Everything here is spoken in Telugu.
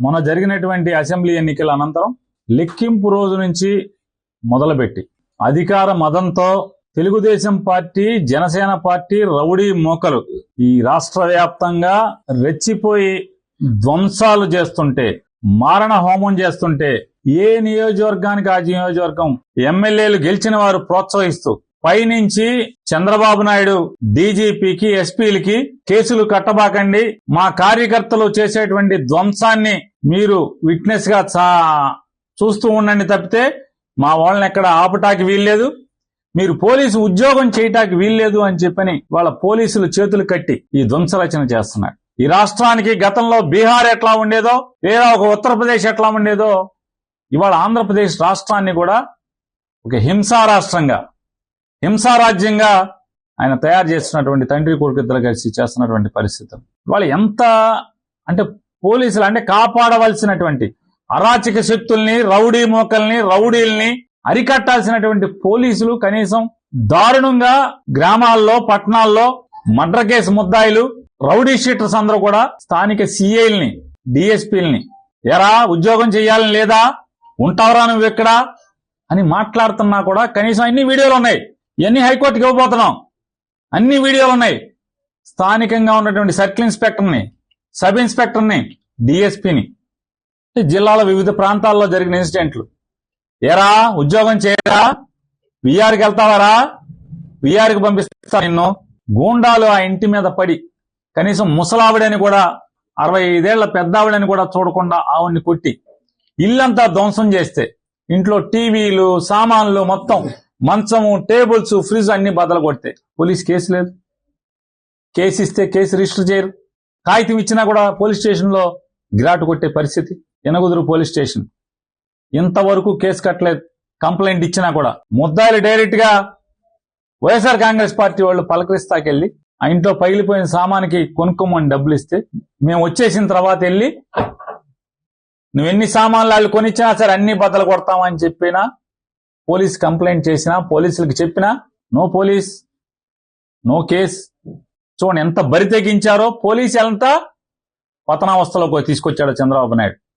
మొన్న జరిగినటువంటి అసెంబ్లీ ఎన్నికల అనంతరం లెక్కింపు రోజు నుంచి మొదలుపెట్టి అధికార మదంతో Telugu Desam party Janasena party rowdy మోకలు. ఈ రాష్ట్ర వ్యాప్తంగా రెచ్చిపోయి ధ్వంసాలు చేస్తుంటే మారణ హోమం చేస్తుంటే ఏ నియోజకవర్గానికి ఆ నియోజకవర్గం ఎమ్మెల్యేలు గెలిచిన వారు ప్రోత్సహిస్తూ పైనుంచి చంద్రబాబు నాయుడు డీజీపీకి ఎస్పీలకి కేసులు కట్టబాకండి. మా కార్యకర్తలు చేసేటువంటి ధ్వంసాన్ని మీరు విట్నెస్గా చా- చూస్తూ ఉండండి తప్పితే మా వాళ్ళని ఎక్కడ ఆపటానికి వీల్లేదు. మీరు పోలీసు ఉద్యోగం చేయటానికి వీల్లేదు అని చెప్పని వాళ్ళ పోలీసులు చేతులు కట్టి ఈ ధ్వంసరచన చేస్తున్నారు. ఈ రాష్ట్రానికి గతంలో బీహార్ ఎట్లా ఉండేదో లేదా ఒక ఉత్తరప్రదేశ్ ఎట్లా ఉండేదో ఇవాళ ఆంధ్రప్రదేశ్ రాష్ట్రాన్ని కూడా ఒక హింసా రాష్ట్రంగా హింసారాజ్యంగా ఆయన తయారు చేస్తున్నటువంటి తండ్రి కొడుకు ఇద్దరు కలిసి చేస్తున్నటువంటి పరిస్థితి. వాళ్ళు ఎంత అంటే పోలీసులు అంటే కాపాడవలసినటువంటి అరాచక శక్తుల్ని రౌడీ మోకల్ని రౌడీల్ని అరికట్టాల్సినటువంటి పోలీసులు కనీసం దారుణంగా గ్రామాల్లో పట్టణాల్లో మర్డర్ కేసు ముద్దాయిలు రౌడీ షీటర్స్ అందరూ కూడా స్థానిక సిఐల్ని డిఎస్పీల్ని ఎరా ఉద్యోగం చేయాలని లేదా ఉంటావరా నువ్వు ఎక్కడా అని మాట్లాడుతున్నా కూడా కనీసం అన్ని వీడియోలు ఉన్నాయి. ఇవన్నీ హైకోర్టుకి ఇవ్వబోతున్నాం? అన్ని వీడియోలు ఉన్నాయి. స్థానికంగా ఉన్నటువంటి సర్కిల్ ఇన్స్పెక్టర్ని సబ్ ఇన్స్పెక్టర్ని డిఎస్పీని. జిల్లాలో వివిధ ప్రాంతాల్లో జరిగిన ఇన్సిడెంట్లు. ఏరా? ఉద్యోగం చేయరా? విఆర్కి వెళ్తావారా? విఆర్కి పంపిస్తా నిన్ను? గూండాలు ఆ ఇంటి మీద పడి కనీసం ముసలావిడని కూడా అరవై ఐదేళ్ళ పెద్దావిడని కూడా చూడకుండా ఆవుని కొట్టి ఇల్లంతా ధ్వంసం చేస్తే ఇంట్లో టీవీలు సామాన్లు మొత్తం మంచము టేబుల్స్ ఫ్రిడ్జ్ అన్ని బదలు కొడితే పోలీస్ కేసు లేదు. కేసు ఇస్తే కేసు రిజిస్టర్ చేయరు. కాగితం ఇచ్చినా కూడా పోలీస్ స్టేషన్లో గిరాటు కొట్టే పరిస్థితి. ఎనగుదురు పోలీస్ స్టేషన్. ఇంతవరకు కేసు కట్టలేదు. కంప్లైంట్ ఇచ్చినా కూడా. ముద్దాయిలు డైరెక్ట్గా వైఎస్ఆర్ కాంగ్రెస్ పార్టీ వాళ్ళు పలకరిస్తాకెళ్ళి ఆ ఇంట్లో పగిలిపోయిన సామానికి కొనుక్కోమని డబ్బులు ఇస్తే మేము వచ్చేసిన తర్వాత వెళ్ళి నువ్వు ఎన్ని సామాన్లు వాళ్ళు కొనిచ్చినా సరే అన్ని బద్దలు కొడతామని చెప్పినా పోలీస్ కంప్లైంట్ చేసినా పోలీసులకు చెప్పినా నో పోలీస్ నో కేస్. చూడండి ఎంత బరి తెగించారో పోలీసు ఎంత పతనావస్థలోకి తీసుకొచ్చాడో చంద్రబాబు నాయుడు.